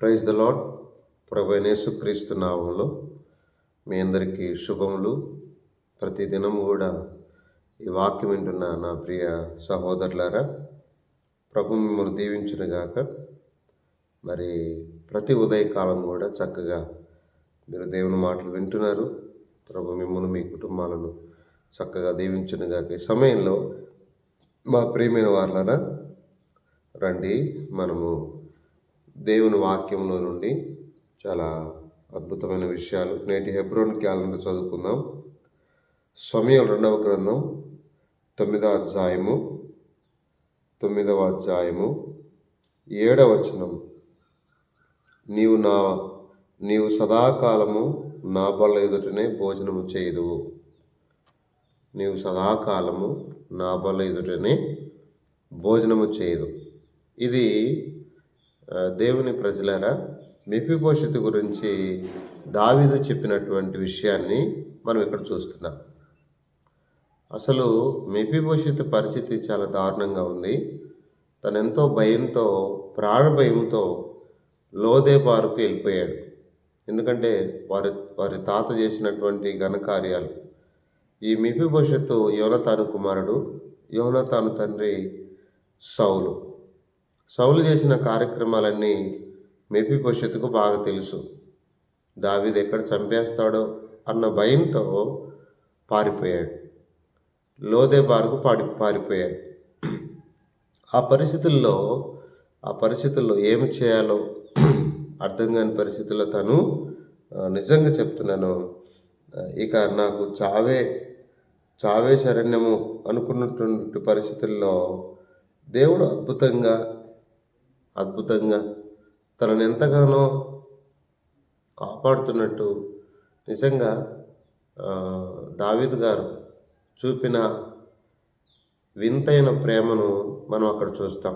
Praise the lord ప్రభనేసు క్రీస్తు నామంలో మీ అందరికీ శుభములు. ప్రతిదినం కూడా ఈ వాక్యం వింటున్న నా ప్రియ సహోదరులారా ప్రభు మిమ్మల్ని దీవించునుగాక మరి ప్రతి ఉదయకాలం కూడా చక్కగా మీరు దేవుని మాటలు వింటున్నారు. ప్రభు మిమ్మల్ని మీ కుటుంబాలను చక్కగా దీవించునుగాక ఈ సమయంలో మా ప్రియమైన వాళ్ళరా రండి మనము దేవుని వాక్యంలో నుండి చాలా అద్భుతమైన విషయాలు. నేటి హెబ్రోన్ క్యాలెండర్ చదువుకుందాం. సమయం రెండవ గ్రంథం తొమ్మిదవ అధ్యాయము తొమ్మిదవ అధ్యాయము ఏడవ వచనం. నీవు నా నీవు సదాకాలము నా బల్ల ఎదుటనే భోజనము చేయదువు. నీవు సదాకాలము నా బల్ల ఎదుటనే భోజనము చేయదు ఇది దేవుని ప్రజలారా మిపిపోషిత్ గురించి దావిదు చెప్పినటువంటి విషయాన్ని మనం ఇక్కడ చూస్తున్నాం. అసలు మెపిభవిష్యత్తు పరిస్థితి చాలా దారుణంగా ఉంది. తను ఎంతో భయంతో ప్రాణ భయంతో లోదేబారుకు వెళ్ళిపోయాడు. ఎందుకంటే వారి వారి తాత చేసినటువంటి ఘనకార్యాలు. ఈ మిపిభవిష్యత్తు యోనతాను కుమారుడు యోనతాను తండ్రి సౌలు. సౌలు చేసిన కార్యక్రమాలన్నీ మెపిభవిష్యత్తుకు బాగా తెలుసు. దావీది ఎక్కడ చంపేస్తాడో అన్న భయంతో పారిపోయాడు. లోదేబారుకు పాడి పారిపోయాడు. ఆ పరిస్థితుల్లో ఆ పరిస్థితుల్లో ఏమి చేయాలో అర్థం కాని పరిస్థితుల్లో తను నిజంగా చెప్తున్నాను. ఇక నాకు చావే చావే శరణ్యము అనుకున్నటువంటి పరిస్థితుల్లో దేవుడు అద్భుతంగా అద్భుతంగా తనను ఎంతగానో కాపాడుతున్నట్టు నిజంగా ఆ, దావీదు గారు చూపిన వింతైన ప్రేమను మనం అక్కడ చూస్తాం.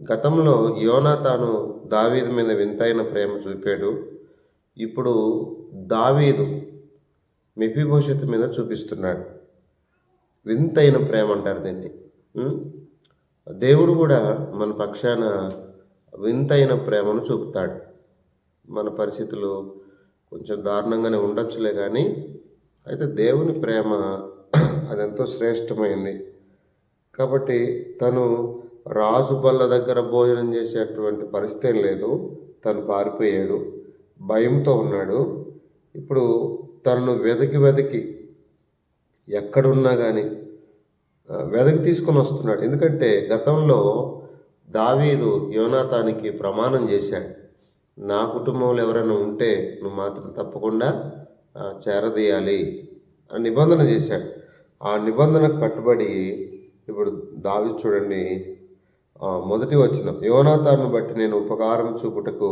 గతంలో యోనాతాను దావీదు మీద వింతైన ప్రేమ చూపాడు. ఇప్పుడు దావీదు మెఫిభవిష్యత్తు మీద చూపిస్తున్నాడు. వింతైన ప్రేమ అంటారు దీన్ని. దేవుడు కూడా మన పక్షాన వింతైన ప్రేమను చూపుతాడు. మన పరిస్థితులు కొంచెం దారుణంగానే ఉండొచ్చులే కానీ అయితే దేవుని ప్రేమ అదెంతో శ్రేష్టమైంది. కాబట్టి తను రాజు బల్ల దగ్గర భోజనం చేసేటువంటి పరిస్థితి ఏం లేదు. తను పారిపోయాడు భయంతో ఉన్నాడు. ఇప్పుడు తనను వెతికి వెతికి ఎక్కడున్నా కానీ వెదకి తీసుకొని వస్తున్నాడు. ఎందుకంటే గతంలో దావీదు యోనాతానికి ప్రమాణం చేశాడు. నా కుటుంబంలో ఎవరైనా ఉంటే నువ్వు మాత్రం తప్పకుండా చేరదీయాలి అని నిబంధన చేశాడు. ఆ నిబంధనకు కట్టుబడి ఇప్పుడు దావి చూడండి మొదటి వచ్చిన యోనాతాను బట్టి నేను ఉపకారం చూపుటకు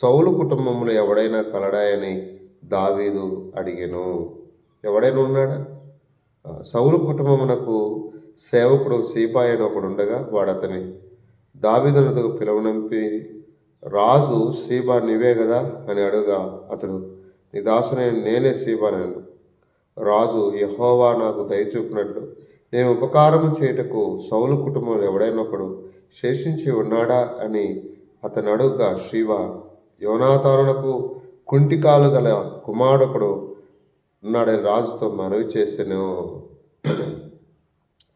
సౌలు కుటుంబంలో ఎవడైనా కలడాయని దావీదు అడిగాను. ఎవడైనా ఉన్నాడా? సౌలు కుటుంబమునకు సేవకుడు సీపాయి అని ఒకడు ఉండగా వాడు అతని దావిదనకు పిలువనంపి రాజు సీబా నీవే కదా? అని అడుగా అతడు నీ దాసునే నేనే సీబానను రాజు యహోవా నాకు దయచూపినట్లు నేను ఉపకారం చేయుటకు సౌలు కుటుంబంలో ఎవడైనా ఒకడు శేషించి ఉన్నాడా? అని అతను అడుగుగా శివ యోనాతానునకు కుంటికాలు గల కుమారుడొకడు ఉన్నాడని రాజుతో మనవి చేసాను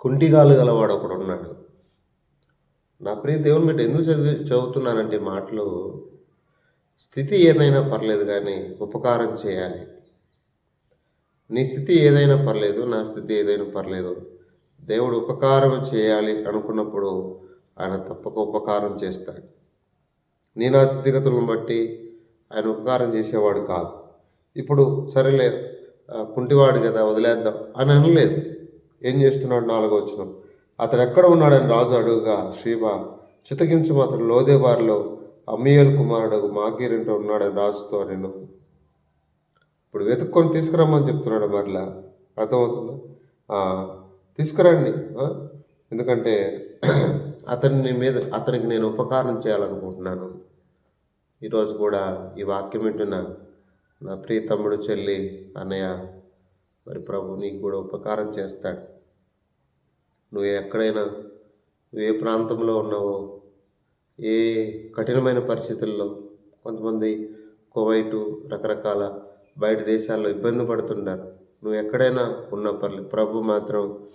కుంటిగాలు గలవాడు ఒకడు ఉన్నాడు. నా ప్రియ దేవుని బిడ్డ ఎందుకు చదివి చదువుతున్నానంటే మాటలు? స్థితి ఏదైనా పర్లేదు కానీ ఉపకారం చేయాలి. నీ స్థితి ఏదైనా పర్లేదు నా స్థితి ఏదైనా పర్లేదు. దేవుడు ఉపకారం చేయాలి అనుకున్నప్పుడు ఆయన తప్పక ఉపకారం చేస్తాడు. నేను నా స్థితిగతులను బట్టి ఆయన ఉపకారం చేసేవాడు కాదు. ఇప్పుడు సరేలే కుంటివాడు కదా వదిలేద్దాం అని అనలేదు. ఏం చేస్తున్నాడు నాలుగో వచ్చిన అతను ఎక్కడ ఉన్నాడని రాజు అడుగుగా శ్రీమ చితకించు అతడు లోదేబారిలో అమ్మియల్ కుమారుడు మాకీరింట ఉన్నాడని రాజుతో నేను ఇప్పుడు వెతుక్కొని తీసుకురమ్మని చెప్తున్నాడు మరలా. అర్థమవుతుందా? తీసుకురండి ఎందుకంటే అతని మీద అతనికి నేను ఉపకారం చేయాలనుకుంటున్నాను. ఈరోజు కూడా ఈ వాక్యం వింటున్నాను. నా ప్రియ తమ్ముడు చెల్లి అన్నయ్య మరి ప్రభు నీకు కూడా ఉపకారం చేస్తాడు. నువ్వు ఎక్కడైనా నువ్వు ఏ ప్రాంతంలో ఉన్నావో ఏ కఠినమైన పరిస్థితుల్లో కొంతమంది కువైటు రకరకాల బయట దేశాల్లో ఇబ్బంది పడుతుంటారు. నువ్వు ఎక్కడైనా ఉన్న పర్లే ప్రభు మాత్రం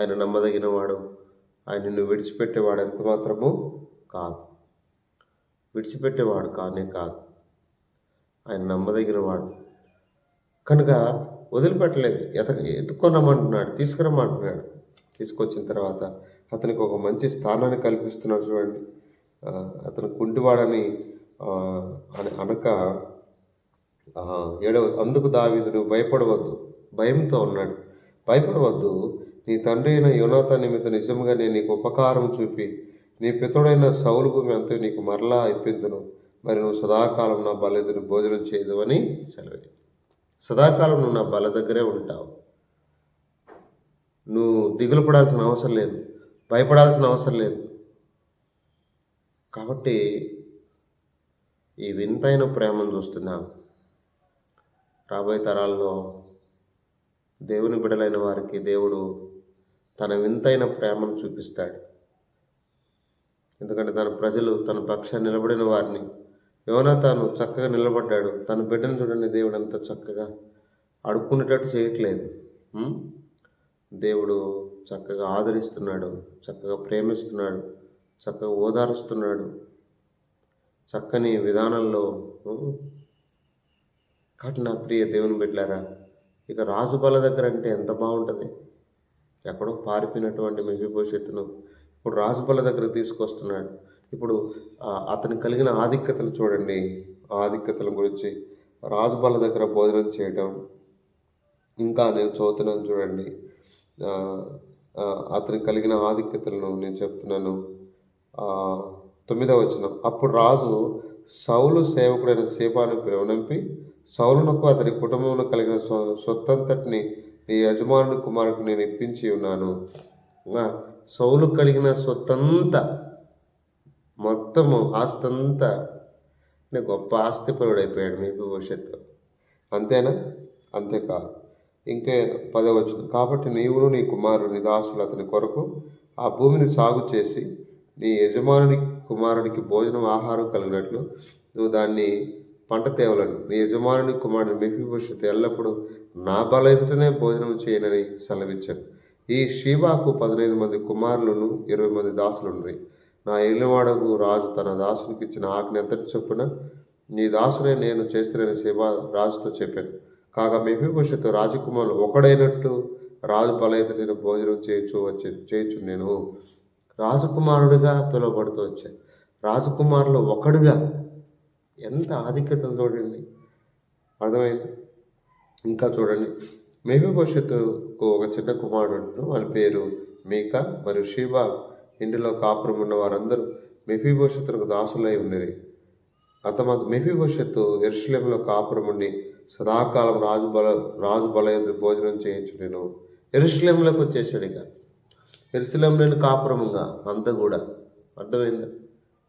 ఆయన నమ్మదగినవాడు. ఆయన నిన్ను విడిచిపెట్టేవాడు ఎంత మాత్రము కాదు. విడిచిపెట్టేవాడు కానే కాదు. ఆయన నమ్మదగిన వాడు. కనుక వదిలిపెట్టలేదు. ఎత ఎత్తుకొనమంటున్నాడు తీసుకురమ్మంటున్నాడు. తీసుకొచ్చిన తర్వాత అతనికి ఒక మంచి స్థానాన్ని కల్పిస్తున్నాడు చూడండి. అతను కుంటివాడని అని అనక ఏడవ అందుకు దావీదు నువ్వు భయపడవద్దు. భయంతో ఉన్నాడు. భయపడవద్దు. నీ తండ్రి అయిన యోనాథ నిమిత్త నిజంగా నేను నీకు ఉపకారం చూపి నీ పితుడైన సౌలు భూమి అంతా నీకు మరలా ఇప్పిందును మరి నువ్వు సదాకాలం నా బలెదుని భోజనం చేయదు అని సెలవు. సదాకాలం నువ్వు నా బల దగ్గరే ఉంటావు. నువ్వు దిగులు పడాల్సిన అవసరం లేదు. భయపడాల్సిన అవసరం లేదు. కాబట్టి ఈ వింతైన ప్రేమను చూస్తున్నాం. రాబోయే తరాల్లో దేవుని బిడలైన వారికి దేవుడు తన వింతైన ప్రేమను చూపిస్తాడు. ఎందుకంటే తన ప్రజలు తన పక్షాన్ని నిలబడిన వారిని యోనాతాను చక్కగా నిలబడ్డాడు. తన బిడ్డను చూడండి దేవుడు అంత చక్కగా అడుక్కునేటట్టు చేయట్లేదు. దేవుడు చక్కగా ఆదరిస్తున్నాడు చక్కగా ప్రేమిస్తున్నాడు చక్కగా ఓదారుస్తున్నాడు. చక్కని విధానంలో ఉం? కాబట్టి నా ప్రియ దేవుని బిడ్డారా ఇక రాజు బల దగ్గర అంటే ఎంత బాగుంటుంది? ఎక్కడో పారిపోయినటువంటి మెహిభవిష్యత్తును ఇప్పుడు రాజు బల దగ్గర తీసుకొస్తున్నాడు. ఇప్పుడు ఆ, అతనికి కలిగిన ఆధిక్యతలు చూడండి. ఆధిక్యతల గురించి రాజుబాల దగ్గర భోజనం చేయటం ఇంకా నేను చదువుతున్నాను చూడండి. అతనికి కలిగిన ఆధిక్యతలను నేను చెప్తున్నాను. తొమ్మిదవ వచ్చిన అప్పుడు రాజు సౌలు సేవకుడైన సేపాను పిలువనంపి సౌలునకు అతని కుటుంబంలో కలిగిన సొత్తంతటిని నీ యజమానుని కుమారుడికి నేను ఇప్పించి ఉన్నాను. సౌలు కలిగిన సొత్తంతా మొత్తము ఆస్తంతా నేను గొప్ప ఆస్తిపరుడు అయిపోయాడు మీ భవిష్యత్తు. అంతేనా? అంతేకాదు ఇంకే పదవచ్చు కాబట్టి నీవును నీ కుమారుడు నీ దాసులు అతని కొరకు ఆ భూమిని సాగు చేసి నీ యజమానుని కుమారునికి భోజనం ఆహారం కలిగినట్లు నువ్వు దాన్ని పంట తేవలను. నీ యజమానుని కుమారుని మెఫిభవిష్యత్తు ఎల్లప్పుడూ నా బల ఎదుటనే భోజనం చేయనని సెలవిచ్చాను. ఈ షీబాకు పదిహేను మంది కుమారులను ఇరవై మంది దాసులుండ్రి. నా ఇల్లువాడకు రాజు తన దాసునికి ఇచ్చిన ఆజ్ఞ ఎంతటి చొప్పున? నీ దాసునే నేను చేస్తున్న శివ రాజుతో చెప్పాను. కాగా మెఫిభవిష్యత్తు రాజకుమారులు ఒకడైనట్టు రాజు బలైతే భోజనం చేయొచ్చు వచ్చి చేయొచ్చు నేను రాజకుమారుడిగా పిలువబడుతూ వచ్చాను రాజకుమారులు ఒకడుగా? ఎంత ఆధిక్యతను చూడండి. అర్థమైంది? ఇంకా చూడండి. మెఫిభవిష్యత్తుకు ఒక చిన్న కుమారుడు వాళ్ళ పేరు మీకా మరియు షీబా ఇంటిలో కాపురం ఉన్న వారందరూ మెఫీభవిష్యత్తులకు దాసులై ఉన్నది అంతమంది మెఫీభవిష్యత్తు ఎరుషులేంలో కాపురం ఉండి సదాకాలం రాజు బల రాజు బల ఎదురు భోజనం చేయించు నేను ఎరుషులేంలోకి వచ్చేసాడు ఇక ఎరుసలేంలోని కాపురముగా అంత కూడా అర్థమైందా?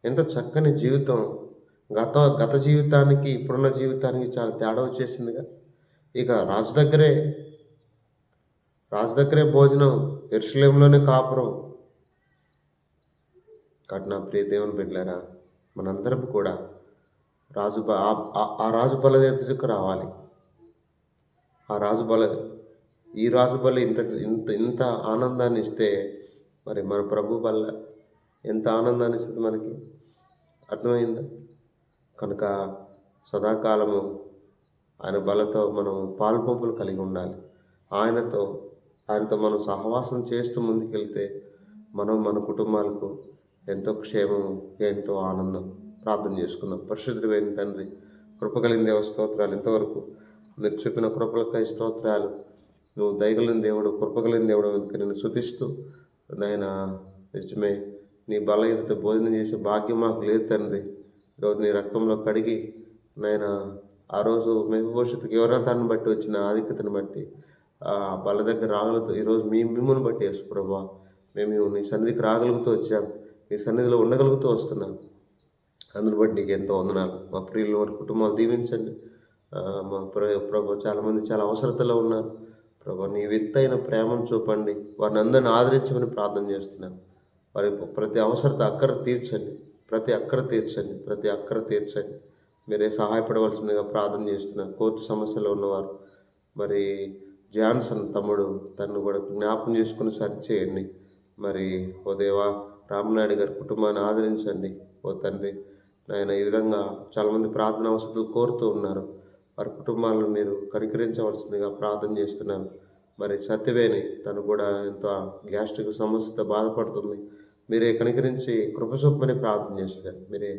ఎంత చక్కని జీవితం. గత గత జీవితానికి ఇప్పుడున్న జీవితానికి చాలా తేడా వచ్చేసిందిగా. ఇక రాజు దగ్గరే రాజు దగ్గరే భోజనం ఎరుసలేంలోనే కాపురం. కాబట్టి నా ప్రియ దేవుని బిడ్డలారా మనందరం కూడా రాజు ఆ- ఆ- ఆ రాజు బల దగ్గరకు రావాలి. ఆ రాజు బల ఈ రాజు బల ఇంత ఇంత ఇంత ఆనందాన్ని ఇస్తే మరి మన ప్రభు వల్ల ఎంత ఆనందాన్ని ఇస్తుంది మనకి? అర్థమైందా? కనుక సదాకాలము ఆయన బలతో మనం పాల్పంపులు కలిగి ఉండాలి. ఆయనతో ఆయనతో మనం సహవాసం చేస్తూ ముందుకెళ్తే మనం మన కుటుంబాలకు ఎంతో క్షేమం ఎంతో ఆనందం ప్రార్థన చేసుకుందాం. పరిశుద్ధమైన తండ్రి కృపగలిగిన దేవ స్తోత్రాలు ఇంతవరకు మీరు చెప్పిన కృపలకై స్తోత్రాలు. నువ్వు దయగలిన దేవుడు కృపగలిగిన దేవుడు కనుక నేను శుతిస్తూ నాయన నిజమే నీ బల ఎదుట భోజనం చేసే భాగ్యం మాకు లేదు తండ్రి. ఈరోజు నీ రక్తంలో కడిగి నాయన ఆ రోజు మెహభవిష్యత్తుకి ఎవరైనా బట్టి వచ్చిన ఆధిక్యతను బట్టి ఆ బల దగ్గర రాగలతో ఈరోజు మీ మిమ్మల్ని బట్టి వేసు ప్రభా మేము నీ సన్నిధికి రాగలుగుతూ వచ్చాము నీ సన్నిధిలో ఉండగలుగుతూ వస్తున్నాను. అందుని బట్టి నీకు ఎంతో వందనాలు. మా ప్రియులు వారి కుటుంబాలు దీవించండి. మా ప్ర ప్రభు చాలామంది చాలా అవసరతలో ఉన్నారు. ప్రభు నీ విత్తైన ప్రేమను చూపండి. వారిని అందరిని ఆదరించమని ప్రార్థన చేస్తున్నాం. వారి ప్రతి అవసరత అక్కర తీర్చండి. ప్రతి అక్కర తీర్చండి. ప్రతి అక్కర తీర్చండి. మీరే సహాయపడవలసిందిగా ప్రార్థన చేస్తున్నాను కోర్టు సమస్యలో ఉన్నవారు మరి జాన్సన్ తమ్ముడు తను కూడా జ్ఞాపం చేసుకుని సరిచేయండి మరి ఓ దేవా రామనాయుడు గారి కుటుంబాన్ని ఆదరించండి. ఓ తండ్రి ఆయన ఈ విధంగా చాలామంది ప్రార్థన వసతులు కోరుతూ ఉన్నారు. వారి కుటుంబాలను మీరు కనికరించవలసిందిగా ప్రార్థన చేస్తున్నాను. మరి సత్యవేణి తను కూడా ఎంతో గ్యాస్ట్రిక్ సమస్యతో బాధపడుతుంది. మీరే కనికరించి కృప ప్రార్థన చేస్తున్నాను మీరే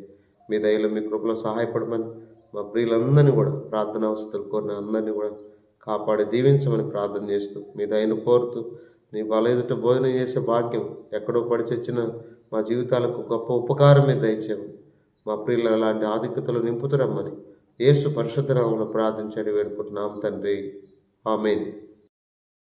మీ దయలో మీ కృపలో సహాయపడమని మా ప్రియులందరినీ కూడా ప్రార్థన అవసరాలు కోరిన అందరినీ కూడా కాపాడి దీవించమని ప్రార్థన చేస్తూ మీ దయను కోరుతూ నీ బల ఎదుట భోజనం చేసే భాగ్యం ఎక్కడో పడి చచ్చిన మా జీవితాలకు గొప్ప ఉపకారం మీద మా ప్రియులు అలాంటి ఆధిక్యతలు నింపుతురమ్మని యేసు పరిశుద్ధ ప్రార్థించని వేడుకుంటున్నాం తండ్రి. ఆమెన్.